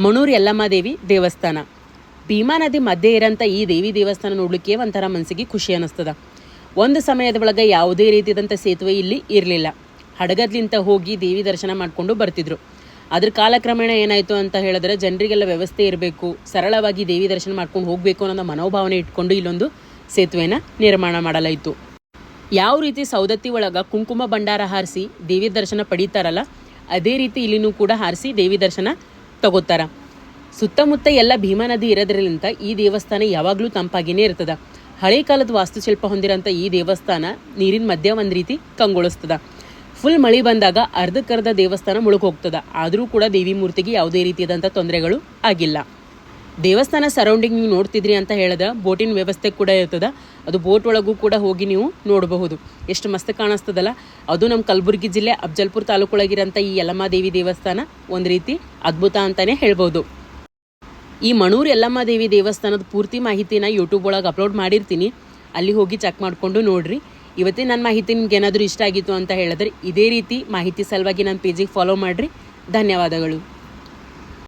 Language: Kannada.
ಮಣೂರು ಯಲ್ಲಮ್ಮ ದೇವಿ ದೇವಸ್ಥಾನ. ಭೀಮಾ ನದಿ ಮಧ್ಯೆ ಇರೋಂಥ ಈ ದೇವಿ ದೇವಸ್ಥಾನ ನೋಡಲಿಕ್ಕೆ ಒಂಥರ ಮನಸ್ಸಿಗೆ ಖುಷಿ ಅನ್ನಿಸ್ತದ. ಒಂದು ಸಮಯದ ಒಳಗೆ ಯಾವುದೇ ರೀತಿಯಾದಂಥ ಸೇತುವೆ ಇಲ್ಲಿ ಇರಲಿಲ್ಲ. ಹಡಗದ್ಲಿಂತ ಹೋಗಿ ದೇವಿ ದರ್ಶನ ಮಾಡಿಕೊಂಡು ಬರ್ತಿದ್ರು. ಅದ್ರ ಕಾಲಕ್ರಮೇಣ ಏನಾಯಿತು ಅಂತ ಹೇಳಿದ್ರೆ ಜನರಿಗೆಲ್ಲ ವ್ಯವಸ್ಥೆ ಇರಬೇಕು, ಸರಳವಾಗಿ ದೇವಿ ದರ್ಶನ ಮಾಡ್ಕೊಂಡು ಹೋಗಬೇಕು ಅನ್ನೋ ಮನೋಭಾವನೆ ಇಟ್ಕೊಂಡು ಇಲ್ಲೊಂದು ಸೇತುವೆನ ನಿರ್ಮಾಣ ಮಾಡಲಾಯಿತು. ಯಾವ ರೀತಿ ಸೌದತ್ತಿ ಒಳಗೆ ಕುಂಕುಮ ಭಂಡಾರ ಹಾರಿಸಿ ದೇವಿ ದರ್ಶನ ಪಡೀತಾರಲ್ಲ, ಅದೇ ರೀತಿ ಇಲ್ಲಿನೂ ಕೂಡ ಹಾರಿಸಿ ದೇವಿ ದರ್ಶನ ತಗೋತಾರ. ಸುತ್ತಮುತ್ತ ಎಲ್ಲ ಭೀಮಾ ನದಿ ಇರೋದ್ರಲ್ಲಿಂತ ಈ ದೇವಸ್ಥಾನ ಯಾವಾಗಲೂ ತಂಪಾಗಿನೇ ಇರ್ತದ. ಹಳೆ ಕಾಲದ ವಾಸ್ತುಶಿಲ್ಪ ಹೊಂದಿರೋಂಥ ಈ ದೇವಸ್ಥಾನ ನೀರಿನ ಮಧ್ಯ ಒಂದು ರೀತಿ ಕಂಗೊಳಿಸ್ತದ. ಫುಲ್ ಮಳೆ ಬಂದಾಗ ಅರ್ಧಕ್ಕರ್ಧ ದೇವಸ್ಥಾನ ಮುಳುಗೋಗ್ತದ ಆದರೂ ಕೂಡ ದೇವಿ ಮೂರ್ತಿಗೆ ಯಾವುದೇ ರೀತಿಯಾದಂಥ ತೊಂದರೆಗಳು ಆಗಿಲ್ಲ. ದೇವಸ್ಥಾನ ಸರೌಂಡಿಂಗ್ ನೀವು ನೋಡ್ತಿದ್ರಿ ಅಂತ ಹೇಳಿದ, ಬೋಟಿನ ವ್ಯವಸ್ಥೆ ಕೂಡ ಇರ್ತದ. ಅದು ಬೋಟ್ ಒಳಗೂ ಕೂಡ ಹೋಗಿ ನೀವು ನೋಡಬಹುದು. ಎಷ್ಟು ಮಸ್ತ್ ಕಾಣಿಸ್ತದಲ್ಲ. ಅದು ನಮ್ಮ ಕಲಬುರಗಿ ಜಿಲ್ಲೆ, ಅಫ್ಜಲ್ಪುರ ತಾಲೂಕೊಳಗಿರೋಂಥ ಈ ಯಲ್ಲಮ್ಮ ದೇವಿ ದೇವಸ್ಥಾನ ಒಂದು ರೀತಿ ಅದ್ಭುತ ಅಂತಲೇ ಹೇಳ್ಬೋದು. ಈ ಮಣೂರು ಯಲ್ಲಮ್ಮ ದೇವಿ ದೇವಸ್ಥಾನದ ಪೂರ್ತಿ ಮಾಹಿತಿನ ಯೂಟ್ಯೂಬ್ ಒಳಗೆ ಅಪ್ಲೋಡ್ ಮಾಡಿರ್ತೀನಿ. ಅಲ್ಲಿ ಹೋಗಿ ಚೆಕ್ ಮಾಡಿಕೊಂಡು ನೋಡ್ರಿ. ಇವತ್ತೇ ನನ್ನ ಮಾಹಿತಿ ನಿಮ್ಗೆ ಏನಾದರೂ ಇಷ್ಟ ಆಗಿತ್ತು ಅಂತ ಹೇಳಿದ್ರೆ ಇದೇ ರೀತಿ ಮಾಹಿತಿ ಸಲುವಾಗಿ ನನ್ನ ಪೇಜಿಗೆ ಫಾಲೋ ಮಾಡಿರಿ. ಧನ್ಯವಾದಗಳು.